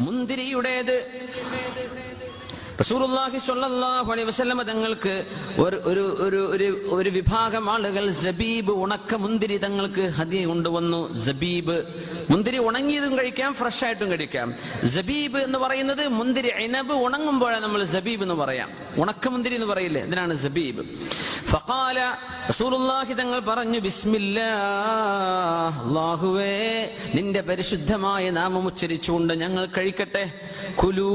മുന്തിരിയുടേത്. റസൂലുള്ളാഹി സ്വല്ലല്ലാഹു അലൈഹി വസല്ലമ തങ്ങൾക്ക് ഒരു ഒരു ഒരു ഒരു ഒരു വിഭാഗം ആളുകൾ സബീബ് ഉണക്ക മുന്തിരി തങ്ങൾക്ക് ഹദിയ കൊണ്ടുവന്നു. സബീബ് മുന്തിരി ഉണങ്ങിയതും കഴിക്കാം ഫ്രഷ് ആയിട്ടും കഴിക്കാം. സബീബ് എന്ന് പറയുന്നത് മുന്തിരി ഇനബ് ഉണങ്ങുമ്പോഴാണ് നമ്മൾ സബീബ് എന്ന് പറയാം. ഉണക്ക മുന്തിരി എന്ന് പറയില്ലേ? ഇതിനാണ് സബീബ് ഫഖാല റസൂലുള്ളാഹി തങ്ങൾ പറഞ്ഞു ബിസ്മില്ലാഹ് അല്ലാഹുവേ നിന്റെ പരിശുദ്ധമായ നാമം ഉച്ചരിച്ചുകൊണ്ട് ഞങ്ങൾ കഴിക്കട്ടെ. കുലൂ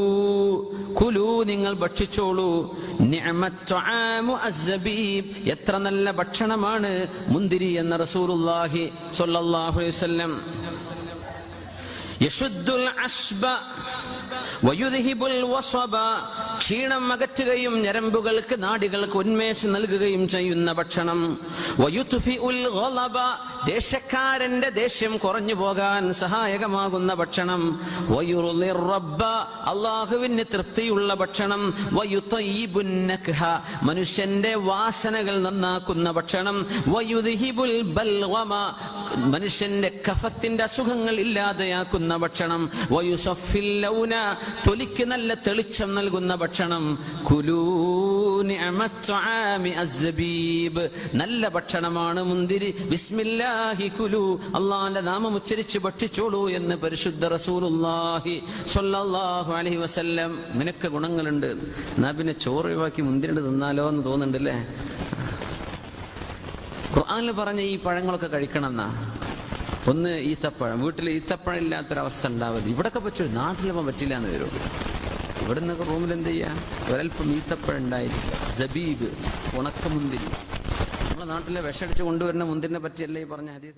കുലൂ നിങ്ങൾ ഭക്ഷിച്ചോളൂ. എത്ര നല്ല ഭക്ഷണമാണ് മുന്തിരി എന്ന റസൂറുല്ലാഹി സ്വല്ലല്ലാഹു അലൈഹി വസല്ലം. യശുദ്ദുൽ അശ്ബ വയുദ്ഹിബുൽ വസ്വബ ക്ഷീണം അകറ്റുകയും ഞരമ്പുകൾക്ക് നാടികൾക്ക് ഉന്മേഷം നൽകുകയും ചെയ്യുന്ന ഭക്ഷണം. ദേശക്കാരന്റെ ദേഷ്യം കുറഞ്ഞു പോകാൻ സഹായകമാകുന്ന ഭക്ഷണം. അള്ളാഹുവിന് തൃപ്തിയുള്ള ഭക്ഷണം. മനുഷ്യന്റെ വാസനകൾ നന്നാക്കുന്ന ഭക്ഷണം. മനുഷ്യന്റെ കഫത്തിന്റെ അസുഖങ്ങൾ ഇല്ലാതെയാക്കുന്ന ഭക്ഷണം. തൊലിക്ക് നല്ല തെളിച്ചം നൽകുന്ന ഭക്ഷണം അസ്സബീബ്. നല്ല ഭക്ഷണമാണ് മുന്തിരി. ബിസ്മില്ലാഹി കുലു അള്ളാന്റെ നാമം ഉച്ചരിച്ച് ഭക്ഷിച്ചോളൂ എന്ന് പരിശുദ്ധ റസൂലുള്ളാഹി സ്വല്ലല്ലാഹു അലൈഹി വസല്ലം. നിനക്ക് ഗുണങ്ങളുണ്ട്. എന്നാ പിന്നെ ചോറ് ഒഴിവാക്കി മുന്തിരി തിന്നാലോ എന്ന് തോന്നുന്നുണ്ടല്ലേ? ഖുർആനിൽ പറഞ്ഞ ഈ പഴങ്ങളൊക്കെ കഴിക്കണം എന്നാ. ഒന്ന് ഈത്തപ്പഴം. വീട്ടിൽ ഈത്തപ്പഴം ഇല്ലാത്തൊരവസ്ഥ ഉണ്ടാവരുത്. ഇവിടൊക്കെ പറ്റൂ നാട്ടിലിപ്പം പറ്റില്ല എന്ന് വരുള്ളൂ ഇവിടെ നിന്നൊക്കെ റൂമിൽ എന്ത് ചെയ്യാ? ഒരൽപ്പം ഈത്തപ്പഴം ഉണ്ടായിരിക്കുക ജബീബ് ഉണക്കമുന്തിരി. നമ്മളെ നാട്ടിലെ വിഷടിച്ച് കൊണ്ടുവരുന്ന മുന്തിരിനെ പറ്റിയല്ലേ ഈ പറഞ്ഞ ഹദീസ്?